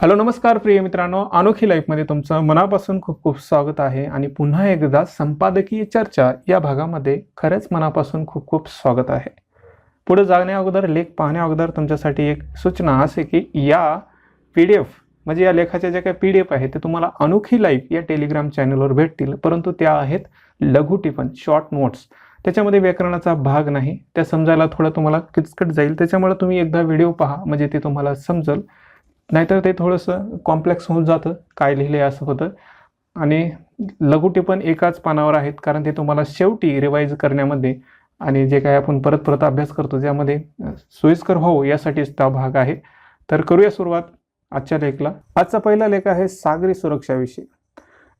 Hello नमस्कार प्रिय मित्रांनो. अनोखी लाईफमध्ये तुमचं मनापासून खूप खूप स्वागत आहे आणि पुन्हा एकदा संपादकीय चर्चा या भागामध्ये खरंच मनापासून खूप खूप स्वागत आहे. पुढे जाण्या अगोदर लेख पाहण्या अगोदर तुमच्यासाठी एक सूचना असे की या पी डी एफ म्हणजे या लेखाच्या ज्या काही पी डी एफ आहे ते तुम्हाला अनोखी लाईफ या टेलिग्राम चॅनलवर भेटतील परंतु त्या आहेत लघु टिपण शॉर्ट नोट्स त्याच्यामध्ये व्याकरणाचा भाग नाही. त्या समजायला थोडं तुम्हाला किचकट जाईल. त्याच्यामुळे तुम्ही एकदा व्हिडिओ पहा म्हणजे ते तुम्हाला समजेल. नाहीतर ते थोडंसं कॉम्प्लेक्स होऊन जातं काय लिहिले असं होतं. आणि लघुटिपण एकाच पानावर आहेत कारण ते तुम्हाला शेवटी रिवाईज करण्यामध्ये आणि जे काय आपण परत परत अभ्यास करतो ज्यामध्ये सोयीस्कर हो यासाठीच हा भाग आहे. तर करूया सुरुवात आजच्या लेखला. आजचा पहिला लेख आहे सागरी सुरक्षाविषयी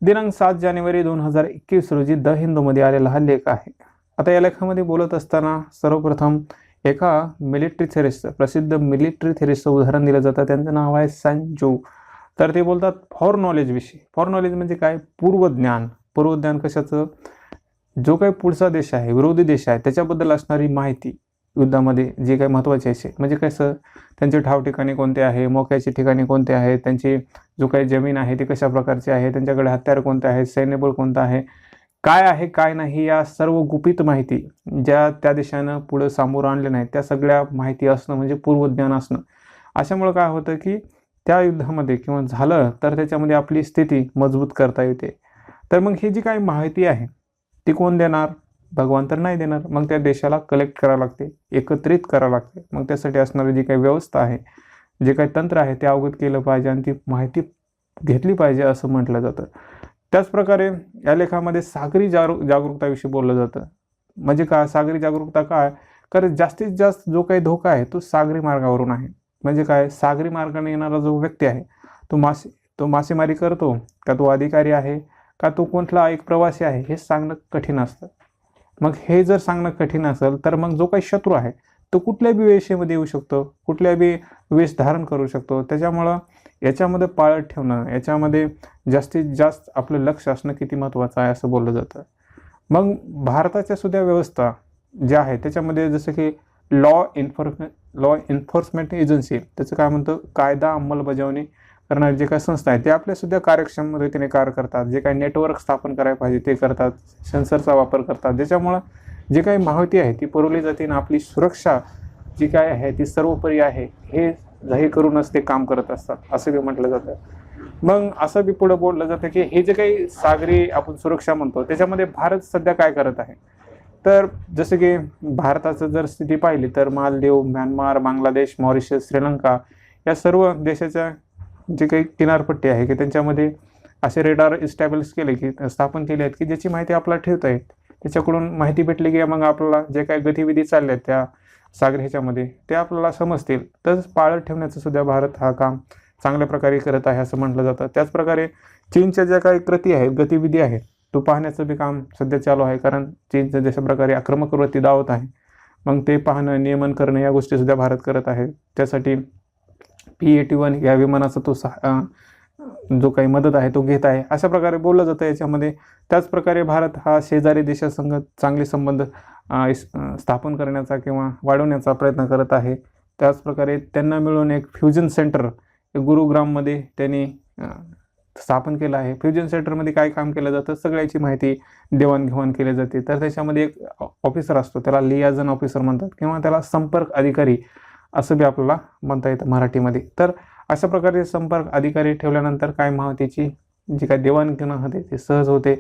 दिनांक सात जानेवारी दोन हजार एकवीस रोजी द हिंदूमध्ये आलेला हा लेख आहे. आता या लेखामध्ये बोलत असताना सर्वप्रथम एका मिलिटरी थेरिस्टचं प्रसिद्ध मिलिटरी थेरिस्टचं उदाहरण दिलं जातं. त्यांचं नाव आहे सॅनजो. तर ते बोलतात फॉर नॉलेजविषयी फॉर नॉलेज म्हणजे काय? पूर्वज्ञान पूर्वज्ञान कशाचं? जो काही पुढचा देश आहे विरोधी देश आहे त्याच्याबद्दल असणारी माहिती युद्धामध्ये जे काही महत्त्वाचे असे म्हणजे कसं? त्यांचे ठाव ठिकाणी कोणते आहे? मोक्याचे ठिकाणी कोणते आहे त्यांची जो काही जमीन आहे ती कशा प्रकारची आहे? त्यांच्याकडे हत्यार कोणते आहेत? सैन्यबळ कोणतं आहे? काय आहे काय नाही या सर्व गुपित माहिती ज्या त्या देशानं पुढं सामोरं आणले नाहीत त्या सगळ्या माहिती असणं म्हणजे पूर्वज्ञान असणं. अशामुळं काय होतं की त्या युद्धामध्ये किंवा झालं तर त्याच्यामध्ये आपली स्थिती मजबूत करता येते. तर मग ही जी काही माहिती आहे ती कोण देणार? भगवान तर नाही देणार. मग त्या देशाला कलेक्ट करावं लागते एकत्रित करावं लागते. मग त्यासाठी असणारी जी काही व्यवस्था आहे जे काही तंत्र आहे ते अवगत केलं पाहिजे आणि ती माहिती घेतली पाहिजे असं म्हटलं जातं. त्याचप्रकारे या लेखामध्ये सागरी जागरू जागरूकताविषयी बोललं जातं. म्हणजे का सागरी जागरूकता काय? कारण जास्तीत जास्त जो काही धोका आहे तो सागरी मार्गावरून आहे. म्हणजे काय? सागरी मार्गाने येणारा जो व्यक्ती आहे तो मासे तो मासेमारी करतो का तो अधिकारी आहे का तो कोणता एक प्रवासी आहे हे सांगणं कठीण असतं. मग हे जर सांगणं कठीण असेल तर मग जो काही शत्रू आहे तो कुठल्या बी वेशेमध्ये येऊ शकतो कुठल्या बी वेश धारण करू शकतो. त्याच्यामुळं याच्यामध्ये पाळत ठेवणं याच्यामध्ये जास्तीत जास्त आपलं लक्ष असणं किती महत्त्वाचं आहे असं बोललं जातं. मग भारताच्या सुद्धा व्यवस्था ज्या आहे त्याच्यामध्ये जसं की law enforce law enforcement agency त्याचं काय म्हणतं कायदा अंमलबजावणी करणारी जे काही संस्था आहे ते आपल्या सुद्धा कार्यक्षम रीतीने कार्य करतात. जे काही नेटवर्क स्थापन करायला पाहिजे ते करतात सेन्सरचा वापर करतात. ज्याच्यामुळं जे काही माहिती आहे ती पुरवली जाते आणि आपली सुरक्षा जी काय आहे ती सर्वोपरी आहे हे जाहीर करूनच ते काम करत असतात असं बी म्हटलं जातं. मग असं बी पुढं बोललं जातं की हे जे काही सागरी आपण सुरक्षा म्हणतो त्याच्यामध्ये भारत सध्या काय करत आहे? तर जसं की भारताचं जर स्थिती पाहिली तर मालदीव म्यानमार बांगलादेश मॉरिशस श्रीलंका या सर्व देशाच्या जे काही किनारपट्टी आहे की त्यांच्यामध्ये असे रेडार इस्टॅब्लिश केले की स्थापन केले आहेत की ज्याची माहिती आपल्याला ठेवता येत त्याच्याकडून माहिती भेटली की मग आपल्याला जे काही गतिविधी चालल्या आहेत त्या सागर ह्याच्यामध्ये ते आपल्याला समजतील. तसंच पाळत ठेवण्याचं सुद्धा भारत हा काम चांगल्या प्रकारे करत आहे असं म्हटलं जातं. त्याचप्रकारे चीनच्या ज्या काही कृती आहेत गतिविधी आहेत तो पाहण्याचं बी काम सध्या चालू आहे. कारण चीनचं जशा प्रकारे आक्रमक वृत्ती दावत आहे मग ते पाहणं नियमन करणं या गोष्टीसुद्धा भारत करत आहे. त्यासाठी पी एटी वन या विमानाचा तो सहा जो काही मदत आहे तो घेत आहे. अशा प्रकारे बोललं जातं याच्यामध्ये. त्याचप्रकारे भारत हा शेजारी देशासंग चांगले संबंध स्थापन करण्याचा किंवा वाढवण्याचा प्रयत्न करत आहे. त्याचप्रकारे त्यांना मिळून एक फ्युजन सेंटर गुरुग्राममध्ये त्यांनी स्थापन केलं आहे. फ्युजन सेंटरमध्ये काय काम केलं जातं? सगळ्याची माहिती देवाणघेवाण केली जाते. तर त्याच्यामध्ये एक ऑफिसर असतो त्याला लियाजन ऑफिसर म्हणतात किंवा त्याला संपर्क अधिकारी असं बी आपल्याला म्हणता येतं मराठीमध्ये. तर अशा प्रकारे संपर्क अधिकारी ठेवल्यानंतर काय माहितीची जी काय देवाणघेवाण होते ते सहज होते.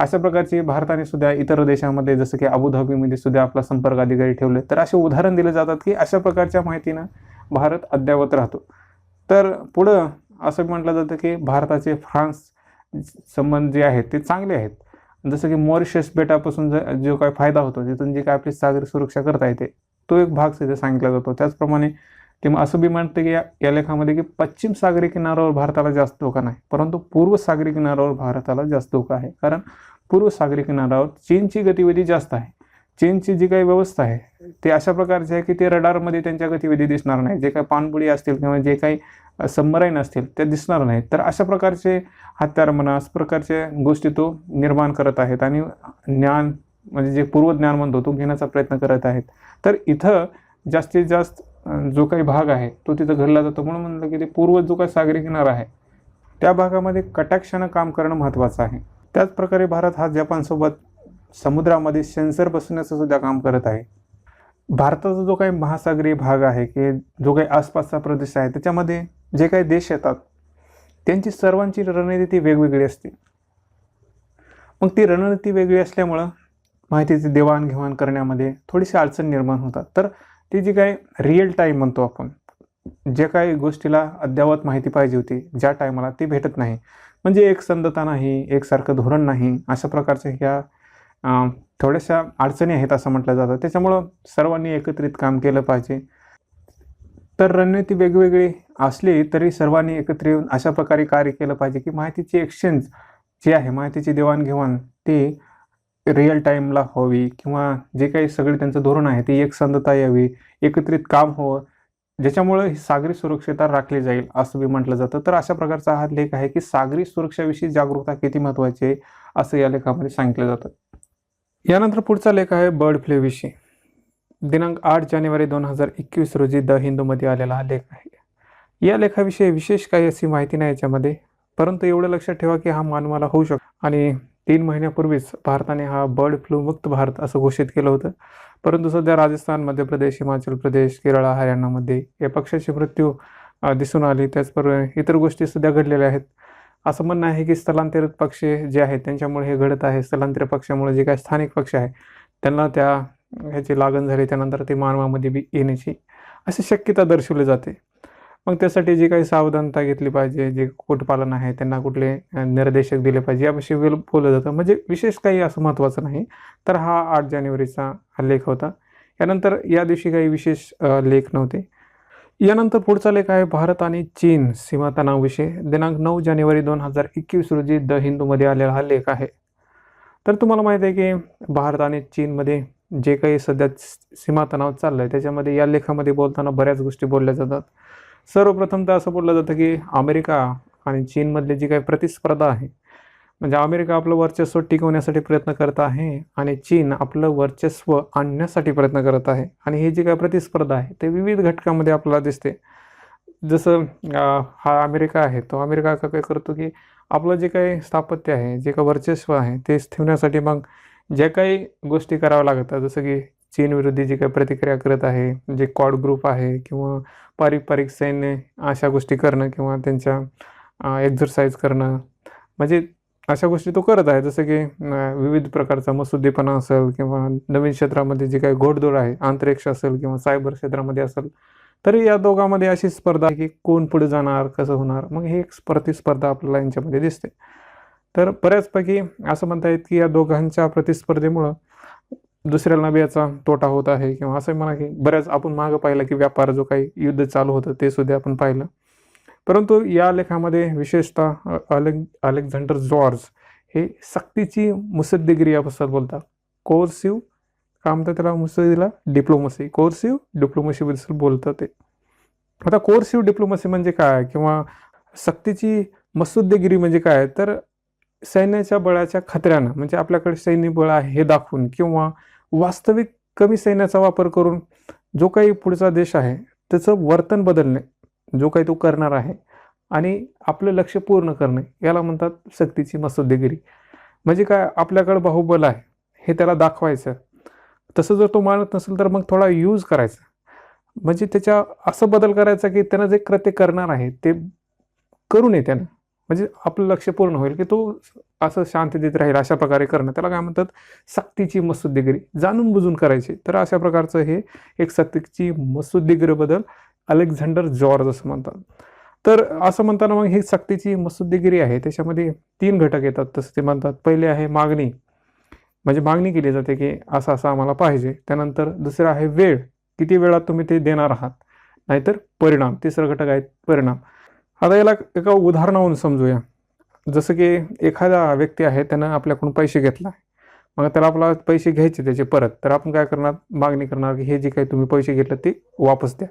अशा प्रकारची भारताने सुद्धा इतर देशामध्ये जसं की अबुधाबीमध्ये सुद्धा आपला संपर्क अधिकारी ठेवले. तर असे उदाहरण दिले जातात की अशा प्रकारच्या माहितीनं भारत अद्ययावत राहतो. तर पुढं असं म्हटलं जातं की भारताचे फ्रान्स संबंध जे आहेत ते चांगले आहेत. जसं की मॉरिशस बेटापासून ज जो काय फायदा होतो तिथून जी काय आपली सागरी सुरक्षा करता येते तो एक भाग तिथे सांगितला जातो. त्याचप्रमाणे ते मग असं बी म्हणते की या या लेखामध्ये की पश्चिम सागरी किनाऱ्यावर भारताला जास्त धोका नाही परंतु पूर्व सागरी किनाऱ्यावर भारताला जास्त धोका आहे. कारण पूर्व सागरी किनाऱ्यावर चीनची गतिविधी जास्त आहे. चीनची जी काही व्यवस्था आहे ते अशा प्रकारची आहे की ते रडारमध्ये त्यांच्या गतिविधी दिसणार नाही. जे काही पाणबुडी असतील किंवा जे काही सबमराईन असतील ते दिसणार नाहीत. तर अशा प्रकारचे हत्यार म्हणा अशा प्रकारच्या गोष्टी तो निर्माण करत आहेत आणि ज्ञान म्हणजे जे पूर्वज्ञान म्हणतो तो घेण्याचा प्रयत्न करत आहेत. तर इथं जास्तीत जास्त जो काही भाग आहे तो तिथं घडला जातो. म्हणून म्हणलं की ते पूर्व जो काही सागरी किनारा आहे त्या भागामध्ये कटाक्षानं काम करणं महत्त्वाचं आहे. त्याचप्रकारे भारत हा जपानसोबत समुद्रामध्ये सेन्सर बसवण्याचं सुद्धा काम करत आहे. भारताचा जो काही महासागरीय भाग आहे की जो काही आसपासचा प्रदेश आहे त्याच्यामध्ये जे काही देश येतात त्यांची सर्वांची रणनीती वेगवेगळी असते. मग ती रणनीती वेगळी असल्यामुळं माहितीची देवाणघेवाण करण्यामध्ये थोडीशी अडचण निर्माण होतात. तर ती जी काय रिअल टाईम म्हणतो आपण जे काही गोष्टीला अद्ययावत माहिती पाहिजे होती ज्या टायमाला ती भेटत नाही. म्हणजे एक संधता नाही एकसारखं धोरण नाही अशा प्रकारच्या ह्या थोड्याशा अडचणी आहेत असं म्हटलं जातं. त्याच्यामुळं सर्वांनी एकत्रित काम केलं पाहिजे. तर रणनीती वेगवेगळी असली तरी सर्वांनी एकत्र येऊन अशा प्रकारे कार्य केलं पाहिजे की माहितीची एक्सचेंज जी आहे माहितीची देवाणघेवाण ती रिअल टाईमला हवी किंवा जे काही सगळे त्यांचं धोरण आहे ती एकसंधता यावी एकत्रित काम व्हावं ज्याच्यामुळं ही सागरी सुरक्षितता राखली जाईल असं बी म्हटलं जातं. तर अशा प्रकारचा हा लेख आहे की सागरी सुरक्षाविषयी जागरूकता किती महत्त्वाची आहे असं या लेखामध्ये सांगितलं जातं. यानंतर पुढचा लेख आहे बर्ड फ्लूविषयी दिनांक आठ जानेवारी दोन हजार एकवीस रोजी द हिंदूमध्ये आलेला हा लेख आहे. या लेखाविषयी विशेष काही अशी माहिती नाही याच्यामध्ये परंतु एवढं लक्षात ठेवा की हा मानवाला होऊ शकतो. आणि तीन महिन्यापूर्वीच भारताने हा बर्ड फ्लू मुक्त भारत असं घोषित केलं होतं. परंतु सध्या राजस्थान मध्य प्रदेश हिमाचल प्रदेश केरळ हरियाणामध्ये या पक्षाची मृत्यू दिसून आली. त्याचबरोबर इतर गोष्टी सध्या घडलेल्या आहेत. असं म्हणणं आहे की स्थलांतरित पक्षी जे आहेत त्यांच्यामुळे हे घडत आहे. स्थलांतरित पक्षामुळे जे काही स्थानिक पक्ष आहे त्यांना त्या ह्याची लागण झाली. त्यानंतर ते मानवामध्ये बी येण्याची अशी शक्यता दर्शवली जाते. मग त्यासाठी जी काही सावधानता घेतली पाहिजे जे कुक्कुटपालन आहे त्यांना कुठले निर्देशक दिले पाहिजे याविषयी बोललं जातं. म्हणजे विशेष काही असं महत्त्वाचं नाही. तर हा आठ जानेवारीचा हा लेख होता. यानंतर या दिवशी काही विशेष लेख नव्हते. यानंतर पुढचा लेख आहे भारत आणि चीन सीमा तणावविषयी. दिनांक नऊ जानेवारी दोन हजार एकवीस रोजी द हिंदूमध्ये आलेला हा लेख आहे. तर तुम्हाला माहीत आहे की भारत आणि चीनमध्ये जे काही सध्या सीमा तणाव चाललं आहे त्याच्यामध्ये या लेखामध्ये बोलताना बऱ्याच गोष्टी बोलल्या जातात. सर्वप्रथम तर असं बोललं जातं की अमेरिका आणि चीनमधली जी काही प्रतिस्पर्धा आहे म्हणजे अमेरिका आपलं वर्चस्व टिकवण्यासाठी प्रयत्न करत आहे आणि चीन आपलं वर्चस्व आणण्यासाठी प्रयत्न करत आहे. आणि ही जी काय प्रतिस्पर्धा आहे ते विविध घटकामध्ये आपल्याला दिसते. जसं हा अमेरिका आहे तो अमेरिका का काय करतो की आपलं जे काही स्थापत्य आहे जे काही वर्चस्व आहे ते ठेवण्यासाठी मग ज्या काही गोष्टी कराव्या लागतात जसं की चीनविरोधी जी काही प्रतिक्रिया करत आहे जे कॉड ग्रुप आहे किंवा पारंपरिक सैन्य अशा गोष्टी करणं किंवा त्यांच्या एक्झरसाईज करणं म्हणजे अशा गोष्टी तो करत आहे. जसं की विविध प्रकारचा मसुद्दीपणा असेल किंवा नवीन क्षेत्रामध्ये जे काही घोडदौड आहे अंतरिक्ष असेल किंवा सायबर क्षेत्रामध्ये असेल तरी या दोघांमध्ये अशी स्पर्धा आहे की कोण पुढे जाणार कसं होणार मग ही एक प्रतिस्पर्धा आपल्याला यांच्यामध्ये दिसते. तर बऱ्याचपैकी असं म्हणता येत की या दोघांच्या प्रतिस्पर्धेमुळं दुसऱ्याला बी याचा तोटा होत आहे किंवा असं म्हणा की बऱ्याच आपण मागं पाहिलं की व्यापार जो काही युद्ध चालू होतं ते सुद्धा आपण पाहिलं. परंतु या लेखामध्ये विशेषतः अलेक् अलेक्झांडर जॉर्ज हे सक्तीची मुसद्देगिरी याबद्दल बोलतात. कोर्सिव्ह काय म्हणतात त्याला मुसदीला डिप्लोमसी. कोर्सिव्ह डिप्लोमसीबद्दल बोलतं ते. आता कोर्सिव्ह डिप्लोमसी म्हणजे काय? किंवा सक्तीची मसुद्देगिरी म्हणजे काय? तर सैन्याच्या बळाच्या खतऱ्यानं म्हणजे आपल्याकडे सैन्य बळ आहे हे दाखवून किंवा वास्तविक कमी सैन्याचा वापर करून जो काही पुढचा देश आहे त्याचं वर्तन बदलणे जो काही तो करणार आहे आणि आपलं लक्ष पूर्ण करणे याला म्हणतात सक्तीची मसुद्देगिरी. म्हणजे काय? आपल्याकडं बाहुबल आहे हे त्याला दाखवायचं. तसं जर तो मानत नसेल तर मग थोडा यूज करायचा. म्हणजे त्याच्या असं बदल करायचा की त्यानं जे कृत्य करणार आहे ते करू नये त्यानं. म्हणजे आपलं लक्ष पूर्ण होईल की तो असं शांततेत राहील अशा प्रकारे करणं. त्याला काय म्हणतात? सक्तीची मसुद्दीगिरी. जाणून बुजून करायची. तर अशा प्रकारचं हे एक सक्तीची मसुद्दीगिरीबद्दल अलेक्झांडर जॉर्ज असं म्हणतात. तर असं म्हणताना मग ही सक्तीची मसुद्दीगिरी आहे. त्याच्यामध्ये तीन घटक येतात तसं ते म्हणतात. पहिले आहे मागणी. म्हणजे मागणी केली जाते की असं असं आम्हाला पाहिजे. त्यानंतर दुसरं आहे वेळ. किती वेळात तुम्ही ते देणार आहात? नाहीतर परिणाम. तिसरं घटक आहे परिणाम. आता याला एका उदाहरणावरून समजूया. जसं की एखादा व्यक्ती आहे त्यानं आपल्याकडून पैसे घेतला मग त्याला आपला पैसे घ्यायचे त्याचे परत. तर आपण काय करणार? मागणी करणार की हे जे काही तुम्ही पैसे घेतलं ते वापस द्या.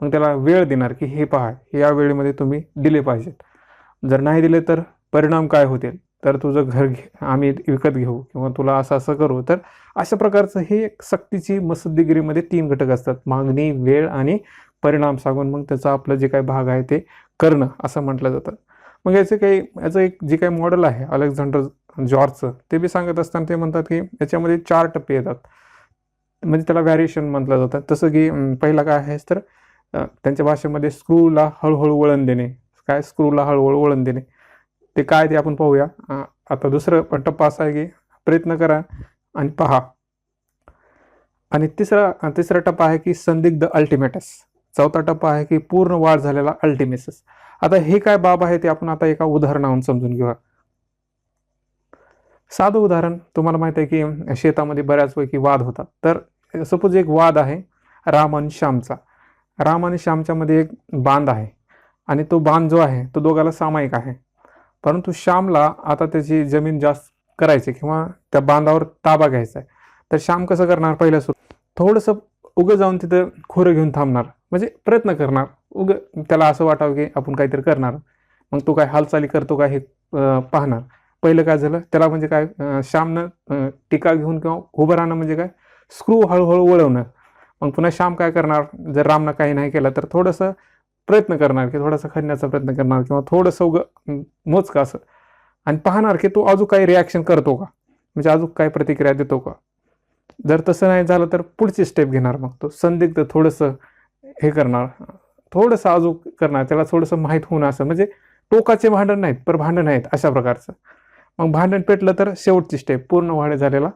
मग त्याला वेळ देणार की हे पहा या वेळेमध्ये तुम्ही दिले पाहिजेत. जर नाही दिले तर परिणाम काय होतील? तर तुझं घर घे आम्ही विकत घेऊ किंवा तुला असं असं करू. तर अशा प्रकारचं हे एक सक्तीची मसद्दीगिरीमध्ये तीन घटक असतात. मागणी वेळ आणि परिणाम सांगून मग त्याचा आपलं जे काही भाग आहे ते करणं असं म्हटलं जातं. मग याचे काही याचं एक जे काही मॉडेल आहे अलेक्झांडर जॉर्जचं ते बी सांगत असताना ते म्हणतात की याच्यामध्ये चार टप्पे येतात. म्हणजे त्याला व्हॅरिएशन म्हटलं जातं. तसं की पहिला काय आहे तर त्यांच्या भाषेमध्ये स्क्रूला हळूहळू वळण देणे. काय स्क्रूला हळूहळू वळण देणे. ते काय ते आपण पाहूया. आता दुसरं टप्पा असा आहे की प्रयत्न करा आणि पहा. आणि तिसरा तिसरा टप्पा आहे की संदिग्ध अल्टिमेटस चौथा टप्पा आहे की पूर्ण वाढ झालेला अल्टिमेसस. आता हे काय बाब आहे ते आपण आता एका उदाहरणावरून समजून घेऊया. साधं उदाहरण तुम्हाला माहिती आहे की शेतामध्ये बऱ्याचपैकी वाद होतात. तर सपोज एक वाद आहे राम आणि श्यामचा. राम आणि श्यामच्यामध्ये एक बांध आहे आणि तो बांध जो आहे तो दोघाला सामायिक आहे. परंतु श्यामला आता त्याची जमीन जास्त करायची किंवा त्या बांधावर ताबा घ्यायचा आहे. तर श्याम कसं करणार? पहिलं सुरू थोडंसं उगं जाऊन तिथं खोरं घेऊन थांबणार. म्हणजे प्रयत्न करणार. उग त्याला असं वाटावं की आपण काहीतरी करणार. मग तो काय हालचाली करतो का हे पाहणार. पहिलं काय झालं त्याला म्हणजे काय श्यामनं टीका घेऊन किंवा उभं राहणं म्हणजे काय स्क्रू हळूहळू वळवणं. मग पुन्हा श्याम काय करणार जर रामनं काही नाही केलं तर थोडंसं प्रयत्न करणार की थोडासा खणण्याचा प्रयत्न करणार किंवा थोडंसं उगं अं, मोजकं असं. आणि पाहणार की तो अजून काही रिॲक्शन करतो का? म्हणजे अजून काही प्रतिक्रिया देतो का? जर तसं नाही झालं तर पुढची स्टेप घेणार मग तो. संदिग्ध थोडंसं हे करणार थोडंसं अजूक करणार त्याला थोडंसं माहीत होऊन असं म्हणजे टोकाचे भांडण नाहीत पर भांडण आहेत अशा प्रकारचं. मग भांडण पेटलं तर शेवटची स्टेप पूर्ण वाढ झालेला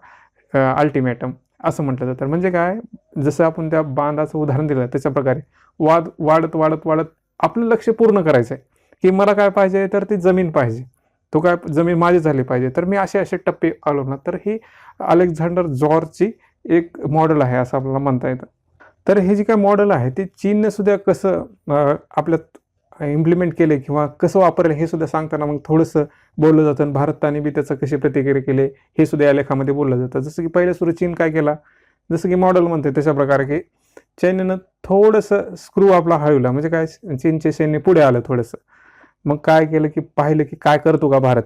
अल्टिमेटम असं म्हटलं जातं. म्हणजे काय जसं आपण त्या बांधाचं उदाहरण दिलं त्याच्या प्रकारे वाद वाढत वाढत वाढत आपलं लक्ष पूर्ण करायचं आहे की मला काय पाहिजे तर ती जमीन पाहिजे. तो काय जमीन माझी झाली पाहिजे. तर मी असे असे टप्पे आलो ना तर ही अलेक्झांडर जॉर्जची एक मॉडेल आहे असं आपल्याला म्हणता येतं. तर हे जे काय मॉडेल आहे ते चीननं सुद्धा कसं आपल्यात इम्प्लिमेंट केले किंवा कसं वापरलं हे सुद्धा सांगताना मग थोडंसं बोललं जातं. आणि भारताने बी त्याचं कशी प्रतिक्रिया केली हे सुद्धा या लेखामध्ये बोललं जातं. जसं की पहिले सुरू चीन काय केला? जसं की मॉडेल म्हणते तशा प्रकारे की चीननं थोडंसं स्क्रू आपला हळवला म्हणजे काय? चीनचे सैन्य पुढे आलं थोडंसं. मग काय केलं की पाहिलं की काय करतो का भारत?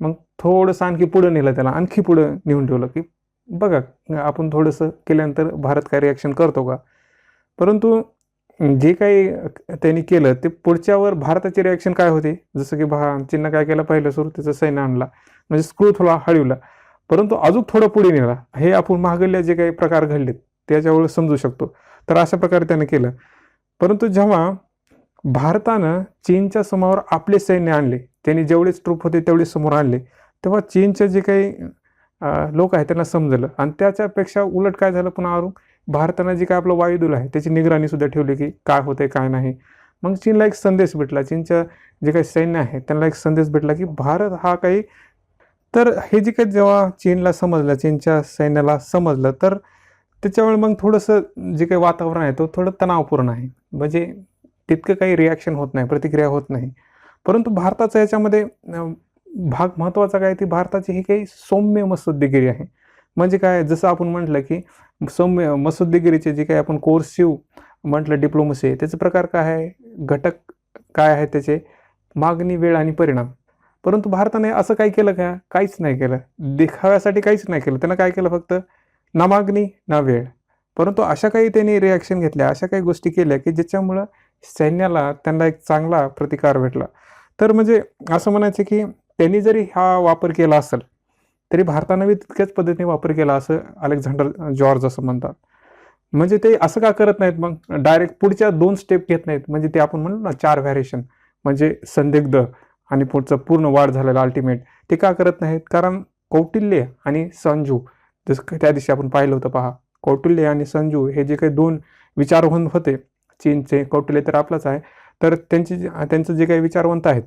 मग थोडंसं आणखी पुढं नेलं त्याला. आणखी पुढं नेऊन ठेवलं की बघा आपण थोडंसं केल्यानंतर भारत काय रिॲक्शन करतो का? परंतु जे काही त्यांनी केलं ते पुढच्यावर भारताची रिॲक्शन काय होते? जसं की भा चीननं काय केलं? पहिलं सुरू त्याचं सैन्य आणला. म्हणजे स्क्रू थोडा हळवला परंतु अजून थोडं पुढे नेला हे आपण महागल्ल्या जे काही प्रकार घडलेत त्याच्यावर समजू शकतो. तर अशा प्रकारे त्यानं केलं. परंतु जेव्हा भारतानं चीनच्या समोर आपले सैन्य आणले त्यांनी जेवढेच ट्रूप होते तेवढे समोर आणले तेव्हा चीनचे जे काही लोक आहेत त्यांना समजलं. आणि त्याच्यापेक्षा उलट काय झालं पुन्हा अजून? भारतानं जे काय आपलं वायुदल आहे त्याची निगराणीसुद्धा ठेवली की काय होते काय नाही. मग चीनला एक संदेश भेटला. चीनच्या जे काही सैन्य आहे त्यांना एक संदेश भेटला की भारत हा काही तर हे जे काही जेव्हा चीनला समजलं चीनच्या सैन्याला समजलं तर त्याच्यामुळे मग थोडंसं जे काही वातावरण आहे तो थोडं तणावपूर्ण आहे. म्हणजे तितकं काही रिॲक्शन होत नाही प्रतिक्रिया होत नाही. परंतु भारताचा याच्यामध्ये भाग महत्त्वाचा काय ती भारताची ही काही सौम्य मसुद्दीगिरी आहे. म्हणजे काय जसं आपण म्हटलं की सौम्य मसुद्दीगिरीचे जे काही आपण कोर्स शिव म्हटलं डिप्लोमसी आहे त्याचे प्रकार काय आहे? घटक काय आहे त्याचे? मागणी वेळ आणि परिणाम. परंतु भारताने असं काही केलं का? काहीच नाही केलं. देखाव्यासाठी काहीच नाही केलं. त्यानं काय केलं फक्त? ना मागणी ना वेळ. परंतु अशा काही त्यांनी रिॲक्शन घेतल्या अशा काही गोष्टी केल्या की ज्याच्यामुळं सैन्याला त्यांना एक चांगला प्रतिकार भेटला. तर म्हणजे असं म्हणायचं की त्यांनी जरी हा वापर केला असेल तरी भारतानं तितक्याच पद्धतीने वापर केला असं अलेक्झांडर जॉर्ज असं म्हणतात. म्हणजे ते असं का करत नाहीत मग? डायरेक्ट पुढच्या दोन स्टेप घेत नाहीत. म्हणजे ते आपण म्हणलो ना चार व्हॅरिएशन म्हणजे संदिग्ध आणि पुढचं पूर्ण वाढ झालेलं अल्टिमेट ते का करत नाहीत? कारण कौटिल्य आणि संजू जसं त्या दिवशी आपण पाहिलं होतं पहा. कौटिल्य आणि संजू हे जे काही दोन विचारवंत होते चीनचे कौटिल्य तर आपलंच आहे. तर त्यांचे जे- त्यांचं जे काही विचारवंत आहेत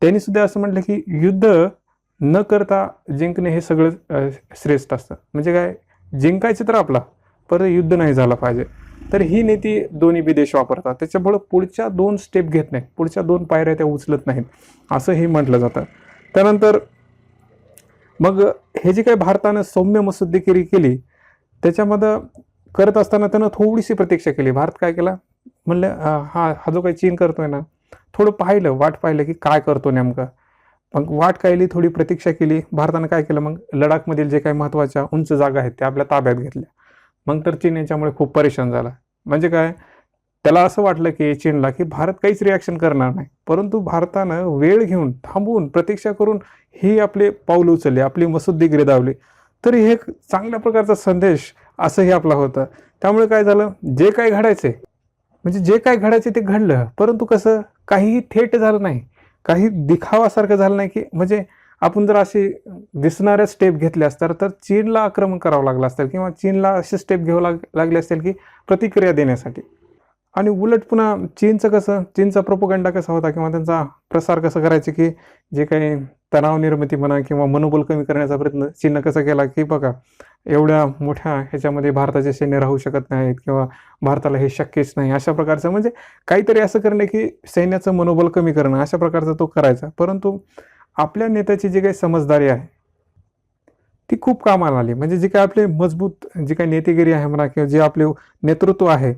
त्यांनी सुद्धा असं म्हटलं की युद्ध न करता जिंकणे हे सगळं श्रेष्ठ असतं. म्हणजे काय? जिंकायचं तर आपला पर युद्ध नाही झालं पाहिजे. तर ही नीती दोन्ही विदेश वापरतात. त्याच्यामुळं पुढच्या दोन स्टेप घेत नाहीत. पुढच्या दोन पायऱ्या त्या उचलत नाहीत. असं हे म्हटलं जातं. त्यानंतर मग हे जे काही भारतानं सौम्य मसुद्देगिरी केली त्याच्यामध्ये करत असताना त्यानं थोडीशी प्रतीक्षा केली. भारत काय केला? म्हणलं हा हा जो काही चीन करतोय ना थोडं पाहिलं वाट पाहिलं की काय करतो नेमकं. मग वाट कायली थोडी प्रतीक्षा केली. भारतानं काय केलं मग? लडाखमधील जे काही महत्त्वाच्या उंच जागा आहेत त्या आपल्या ताब्यात घेतल्या. मग तर चीन याच्यामुळे खूप परेशान झाला. म्हणजे काय? त्याला असं वाटलं की चीनला की भारत काहीच रिॲक्शन करणार नाही. परंतु भारतानं वेळ घेऊन थांबवून प्रतीक्षा करून ही आपले पाऊल उचलले आपली मसुद्दी गिरदावली तर हे एक चांगल्या प्रकारचा संदेश असंही आपला होता. त्यामुळे काय झालं? जे काय घडायचे म्हणजे जे काय घडायचे ते घडलं. परंतु कसं? काहीही थेट झालं नाही. काही दिखावासारखं झालं नाही की म्हणजे आपण जर अशी दिसणाऱ्या स्टेप घेतल्या असतात तर चीनला आक्रमण करावं लागलं असतं किंवा चीनला असे स्टेप घ्यावं लाग लागले असतील की प्रतिक्रिया देण्यासाठी. आणि उलट पुन्हा चीनचं कसं चीनचा प्रोपोगंडा कसा होता किंवा त्यांचा प्रसार कसं करायचे की जे काही तणाव निर्मिती म्हणा किंवा मनोबल कमी करण्याचा प्रयत्न चीननं कसा केला की बघा एवढ्या मोठ्या ह्याच्यामध्ये भारताचे सैन्य राहू शकत नाहीत किंवा भारताला हे शक्यच नाही अशा प्रकारचं. म्हणजे काहीतरी असं करणे की सैन्याचं मनोबल कमी करणं अशा प्रकारचा तो करायचा. परंतु आपल्या नेत्याची जी काही समजदारी आहे ती खूप कामाला आली. म्हणजे जे काही आपले मजबूत जी काही नेतेगिरी आहे म्हणा किंवा जे आपले नेतृत्व आहे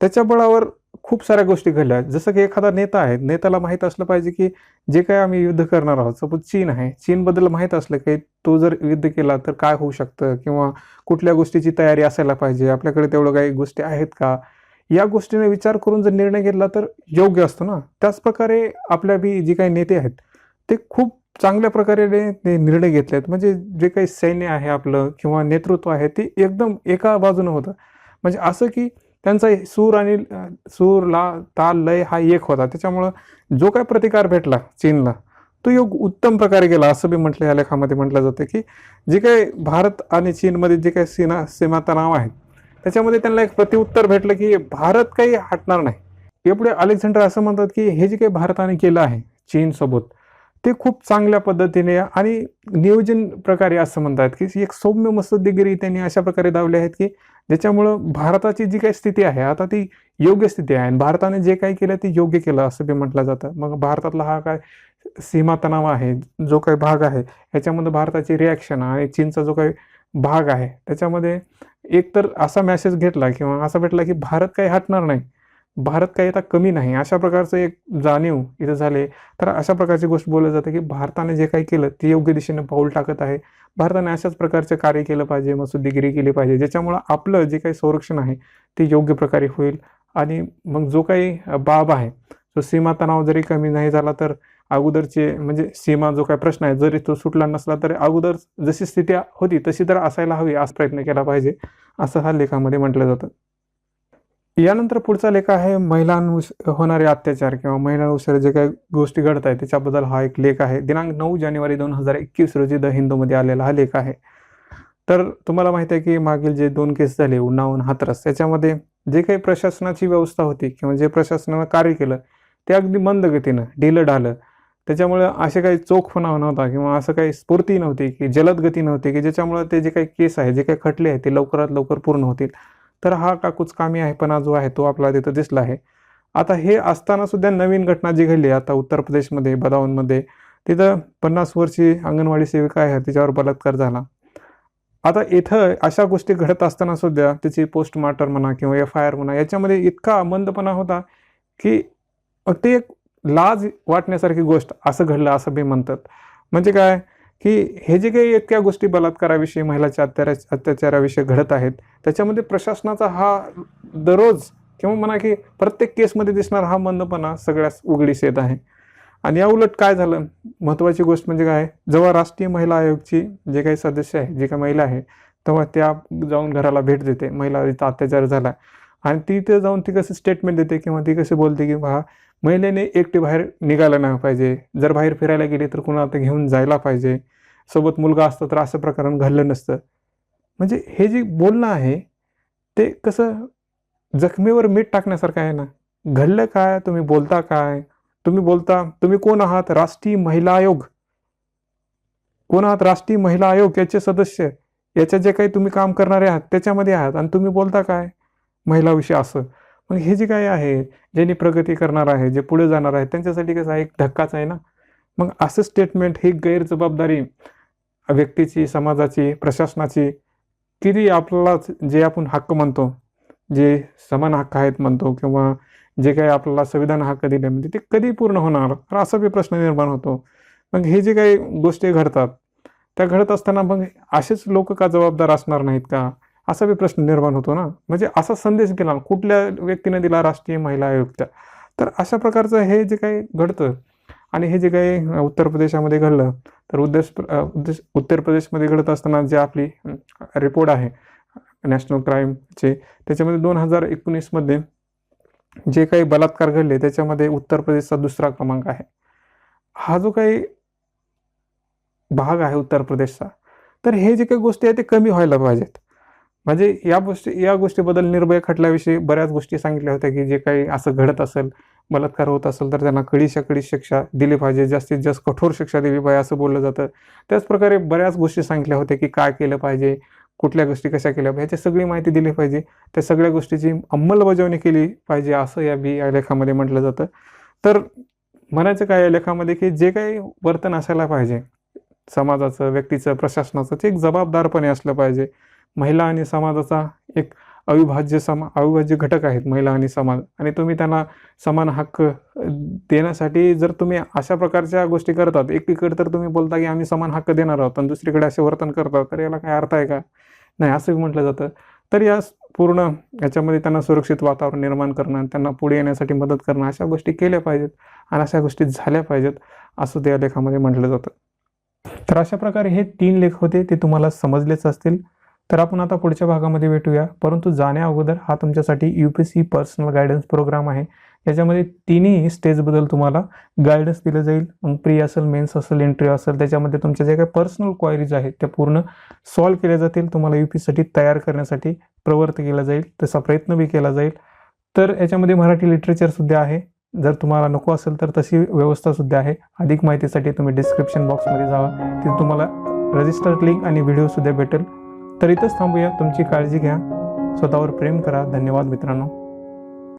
त्याच्या बळावर खूप साऱ्या गोष्टी घडल्या. जसं की एखादा नेता आहे नेत्याला माहीत असलं पाहिजे की जे काय आम्ही युद्ध करणार आहोत सपोज चीन आहे. चीनबद्दल माहीत असलं की तो जर युद्ध केला तर काय होऊ शकतं किंवा कुठल्या गोष्टीची तयारी असायला पाहिजे आपल्याकडे तेवढं काही गोष्टी आहेत का? या गोष्टीने विचार करून जर निर्णय घेतला तर योग्य असतो ना. त्याच प्रकारे आपल्या बी जे काही नेते आहेत ते खूप चांगल्या प्रकारे ते निर्णय घेतलेत. म्हणजे जे काही सैन्य आहे आपलं किंवा नेतृत्व आहे ते एकदम एका बाजूनं होतं. म्हणजे असं की त्यांचा सूर आणि सूर ला ताल लय हा एक होता. त्याच्यामुळं जो काय प्रतिकार भेटला चीनला तो योग उत्तम प्रकारे गेला. असं बी म्हटलं या लेखामध्ये म्हटलं जातं की जे काही भारत आणि चीनमध्ये जे काही सीना सीमा तणाव आहेत त्याच्यामध्ये त्यांना एक प्रतिउत्तर भेटलं की भारत काही हटणार नाही. एवढे अलेक्झांडर असं म्हणतात की हे जे काही भारताने केलं आहे चीनसोबत ते खूप चांगल्या पद्धतीने आणि नियोजन प्रकारे असं म्हणतात की एक सौम्य मसद्दीगिरी त्यांनी अशा प्रकारे दावले आहेत की ज्याच्यामुळं भारताची जी काही स्थिती आहे आता ती योग्य स्थिती आहे. आणि भारताने जे काही केलं ते योग्य केलं असं बी म्हटलं जातं. मग भारतातला हा काय सीमा तणाव आहे जो काही भाग आहे ह्याच्यामध्ये भारताची रिॲक्शन आणि चीनचा जो काही भाग आहे त्याच्यामध्ये एक तर असा मॅसेज घेतला किंवा असा भेटला की भारत काही हटणार नाही. भारत काही आता कमी नाही. अशा प्रकारचं एक जाणीव इथं झाले तर अशा प्रकारची गोष्ट बोलली जाते की भारताने जे काही केलं ते योग्य दिशेने पाऊल टाकत आहे. भारताने अशाच प्रकारचे कार्य केलं पाहिजे मसुद्दीगिरी केली पाहिजे ज्याच्यामुळं आपलं जे काही संरक्षण आहे ते योग्य प्रकारे होईल. आणि मग जो काही बाब आहे तो सीमा तणाव जरी कमी नाही झाला तर अगोदरचे म्हणजे सीमा जो काही प्रश्न आहे जरी तो सुटला नसला तरी अगोदर जशी स्थिती होती तशी तर असायला हवी असा प्रयत्न केला पाहिजे असं हा लेखामध्ये म्हटलं जातं. यानंतर पुढचा लेख आहे महिलांवर होणारे अत्याचार किंवा महिलांवर जे काही गोष्टी घडत आहेत त्याच्याबद्दल हा एक लेख आहे. दिनांक नऊ जानेवारी दोन हजार एकवीस रोजी द हिंदूमध्ये आलेला हा लेख आहे. तर तुम्हाला माहिती आहे की मागील जे दोन केस झाले उन्हावून हातरस त्याच्यामध्ये जे काही प्रशासनाची व्यवस्था होती किंवा जे प्रशासनानं कार्य केलं ते अगदी मंद गतीनं ढिलं ढालं. त्याच्यामुळे असे काही चोखपणा नव्हता किंवा असं काही स्फूर्ती नव्हती की जलद गती नव्हती की ज्याच्यामुळे ते जे काही केस आहे जे काही खटले आहेत ते लवकरात लवकर पूर्ण होतील. तर हा काकूच कामी आहेपणा जो आहे तो आपला तिथं दिसला आहे. आता हे असताना सुद्धा नवीन घटना जी घडली आता उत्तर प्रदेशमध्ये बदाऊनमध्ये तिथं पन्नास वर्षी अंगणवाडी सेविका आहे तिच्यावर बलात्कार झाला. आता इथं अशा गोष्टी घडत असताना सुद्धा त्याची पोस्टमार्टम म्हणा किंवा एफ आय आर म्हणा याच्यामध्ये इतका मंदपणा होता की ते एक लाज वाटण्यासारखी गोष्ट असं घडलं असं बी म्हणतात. म्हणजे काय? की हे जे काही इतक्या गोष्टी बलात्काराविषयी महिलाच्या अत्यारा अत्याचाराविषयी घडत आहेत त्याच्यामध्ये प्रशासनाचा हा दररोज किंवा म्हणा की प्रत्येक केसमध्ये दिसणारा हा मंदपणा सगळ्याच उघडीस येत आहे. आणि या उलट काय झालं? महत्त्वाची गोष्ट म्हणजे काय? जेव्हा राष्ट्रीय महिला आयोगची जे काही सदस्य आहे जे काही महिला आहे तेव्हा त्या जाऊन घराला भेट देते. महिला इथं अत्याचार झाला. आणि ती तिथे जाऊन ती कसं स्टेटमेंट देते किंवा ती कशी बोलते की हा महिलेने एकटी बाहेर निघायला नाही पाहिजे. जर बाहेर फिरायला गेली तर कुणाला ते घेऊन जायला पाहिजे. सोबत मुलगा असतं तर असं प्रकरण घडलं नसतं. म्हणजे हे जे बोलणं आहे ते कसं जखमेवर मीठ टाकण्यासारखं आहे ना? घडलं काय? तुम्ही बोलता काय? तुम्ही बोलता तुम्ही कोण आहात? राष्ट्रीय महिला आयोग. कोण आहात? राष्ट्रीय महिला आयोग याचे सदस्य. याच्या जे काही तुम्ही काम करणारे आहात त्याच्यामध्ये आहात. आणि तुम्ही बोलता काय? महिलाविषयी असं. मग हे जे काय आहे ज्यांनी प्रगती करणार आहे जे पुढे जाणार आहे त्यांच्यासाठी कसं आहे एक धक्काच आहे ना? मग असं स्टेटमेंट ही गैरजबाबदारी व्यक्तीची समाजाची प्रशासनाची किती आपल्याला जे आपण हक्क म्हणतो जे समान हक्क आहेत म्हणतो किंवा जे काही आपल्याला संविधान हक्क दिले म्हणजे ते कधी पूर्ण होणार? तर असा बी प्रश्न निर्माण होतो. मग हे जे काही गोष्टी घडतात त्या घडत असताना मग असेच लोक का जबाबदार असणार नाहीत का? असा बी प्रश्न निर्माण होतो ना. म्हणजे असा संदेश गेला कुठल्या व्यक्तीने दिला? राष्ट्रीय महिला आयोगच्या. तर अशा प्रकारचं हे जे काही घडतं आणि हे जे काही उत्तर प्रदेशामध्ये घडलं तर उद्देश उद्देश उत्तर प्रदेशमध्ये घडत असताना जे आपली रिपोर्ट आहे नॅशनल क्राईमचे त्याच्यामध्ये दोन हजार एकोणीसमध्ये जे काही बलात्कार घडले त्याच्यामध्ये उत्तर प्रदेशचा दुसरा क्रमांक आहे. हा जो काही भाग आहे उत्तर प्रदेशचा तर हे जे काही गोष्टी आहेत ते कमी व्हायला पाहिजेत. म्हणजे या गोष्टी या गोष्टीबद्दल निर्भय खटल्याविषयी बऱ्याच गोष्टी सांगितल्या होत्या की जे काही असं घडत असेल बलात्कार होत असेल तर त्यांना कडीशा कडी शिक्षा दिली पाहिजे जास्तीत जास्त कठोर शिक्षा दिली पाहिजे असं बोललं जातं. त्याचप्रकारे बऱ्याच गोष्टी सांगितल्या होत्या की काय केलं पाहिजे कुठल्या गोष्टी कशा केल्या पाहिजे ह्याची सगळी माहिती दिली पाहिजे. त्या सगळ्या गोष्टीची अंमलबजावणी केली पाहिजे असं या बी या लेखामध्ये म्हटलं जातं. तर म्हणायचं काय या लेखामध्ये की जे काही वर्तन असायला पाहिजे समाजाचं व्यक्तीचं प्रशासनाचं ते एक जबाबदारपणे असलं पाहिजे. महिला आणि समाजाचा एक अविभाज्य समा अविभाज्य घटक आहेत महिला आणि समाज. आणि तुम्ही त्यांना समान हक्क देण्यासाठी जर तुम्ही अशा प्रकारच्या गोष्टी करतात एकीकडे तर तुम्ही बोलता की आम्ही समान हक्क देणार आहोत आणि दुसरीकडे असे वर्तन करतात तर याला काय अर्थ आहे का? नाही असं म्हटलं जातं. तर या स- पूर्ण याच्यामध्ये त्यांना सुरक्षित वातावरण निर्माण करणं त्यांना पुढे येण्यासाठी मदत करणं अशा गोष्टी केल्या पाहिजेत आणि अशा गोष्टी झाल्या पाहिजेत असं त्या लेखामध्ये म्हटलं जातं. तर अशा प्रकारे हे तीन लेख होते ते तुम्हाला समजलेच असतील. तर आपण आता पुढच्या भागामध्ये भेटूया. परंतु जाण्या अगोदर हा तुमच्यासाठी U P C personal guidance program आहे. याच्यामध्ये तिन्ही स्टेजबद्दल तुम्हाला गायडन्स दिलं जाईल. मग प्री असेल मेन्स असेल एंट्री असेल त्याच्यामध्ये तुमच्या जे काही पर्सनल क्वायरीज आहेत त्या पूर्ण सॉल्व केल्या जातील. तुम्हाला यू पीसाठी तयार करण्यासाठी प्रवृत्त केला जाईल. तसा प्रयत्न बी केला जाईल. तर याच्यामध्ये मराठी लिटरेचरसुद्धा आहे. जर तुम्हाला नको असेल तर तशी व्यवस्थासुद्धा आहे. अधिक माहितीसाठी तुम्ही डिस्क्रिप्शन बॉक्समध्ये जावा. तिथे तुम्हाला रजिस्टर्ड लिंक आणि व्हिडिओसुद्धा भेटेल. तर इथंच थांबूया. तुमची काळजी घ्या. स्वतःवर प्रेम करा. धन्यवाद मित्रांनो.